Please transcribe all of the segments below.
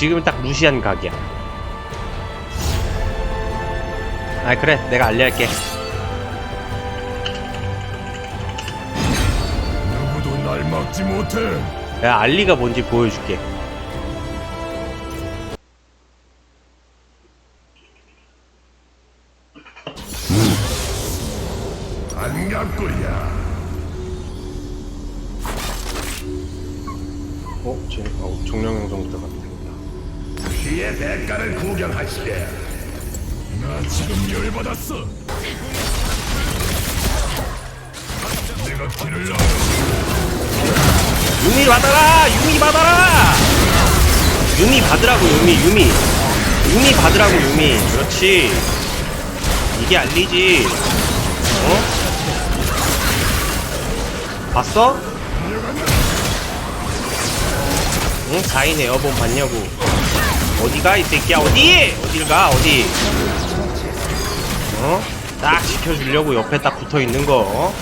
지금 딱 루시안 각이야. 아 그래 내가 알려할게. 누구도 날 막지 못해. 내가 알리가 뭔지 보여줄게. 안갑거리야. 어? 쟤 어, 정령형 정도 같다. 피의 대가를 구경하시게. 나 지금 열받았어. 내가 길을 알아. 유미 받아라! 유미 받아라! 유미 받으라고 유미 유미 유미 받으라고 유미 그렇지 이게 알리지 어? 봤어? 응? 가인 에어본 봤냐고 어디가 이 새끼야 어디? 어딜 가 어디 어? 딱 지켜주려고 옆에 딱 붙어있는 거 어?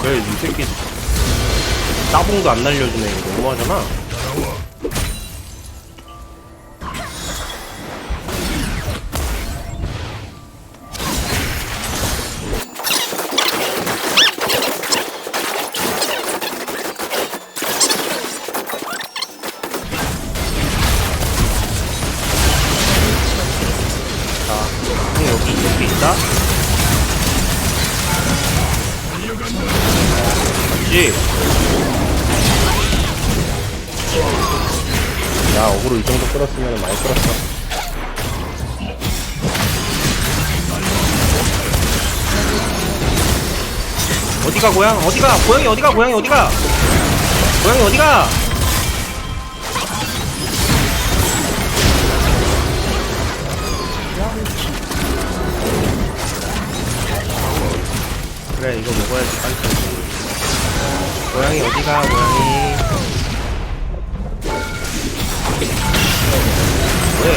그래 이 새끼 따봉도 안 날려주네 이거 너무하잖아 맞지? 야, 어그로 이 정도 끌었으면 많이 끌었어. 어디가 고양? 어디가? 고양이 어디가? 고양이 어디가? 고양이 어디가? 그래 이거 먹어야지 빨리 고양이 어디가 고양이 왜?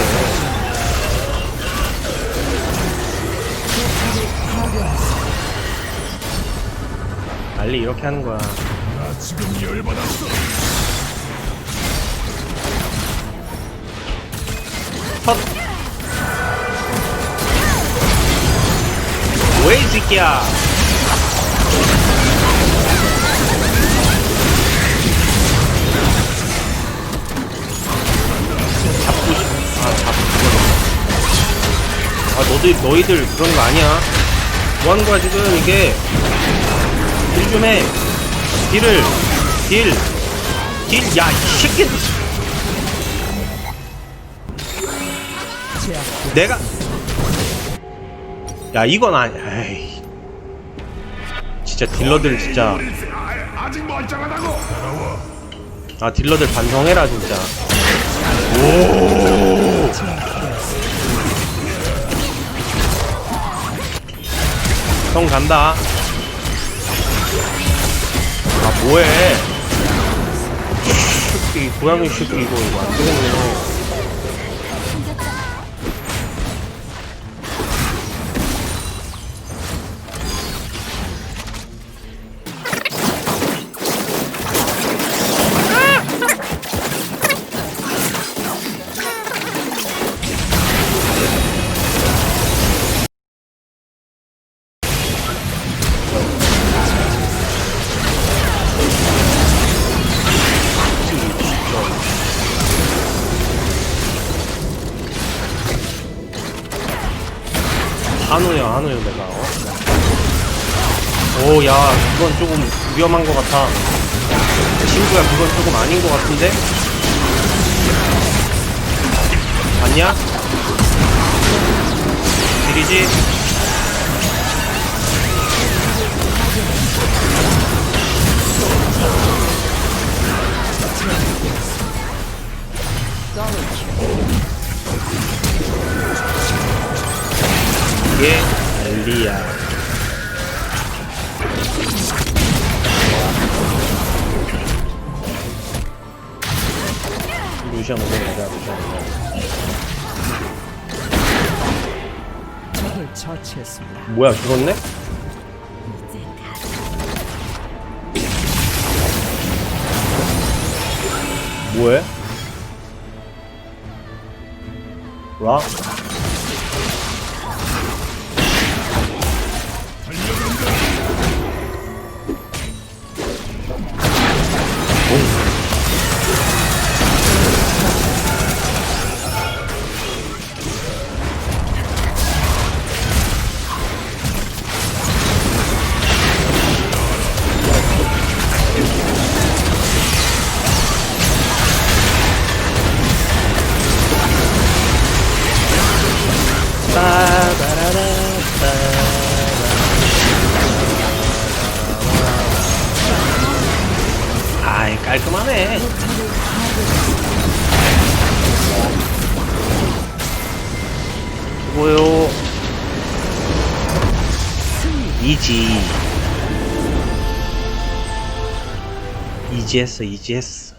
빨리 이렇게 하는 거야 나 지금 열받았어. 헛 뭐해 이 새끼야 아 너들 너희들 그런 거 아니야. 뭐 하는 거야 지금. 이게 딜 좀해 딜을 딜딜 야 이 새끼. 내가 야 이건 아니 에이. 진짜 딜러들 진짜. 아 딜러들 반성해라 진짜. 오 형 간다. 아 뭐해? 새끼 고양이 새끼 이거 이거 안 되겠네 한우야 한우야 내가 어? 오야 그건 조금 위험한 것 같아 친구야 그건 조금 아닌 것 같은데 맞냐? 딜이지? 이게 엘리야 루시아 먹어 내가 루시아 적을 처치했습니다. 뭐야 죽었네? 뭐해? 락 아이 깔끔하네. 수고요? 이지. 이지 했어 이지 했어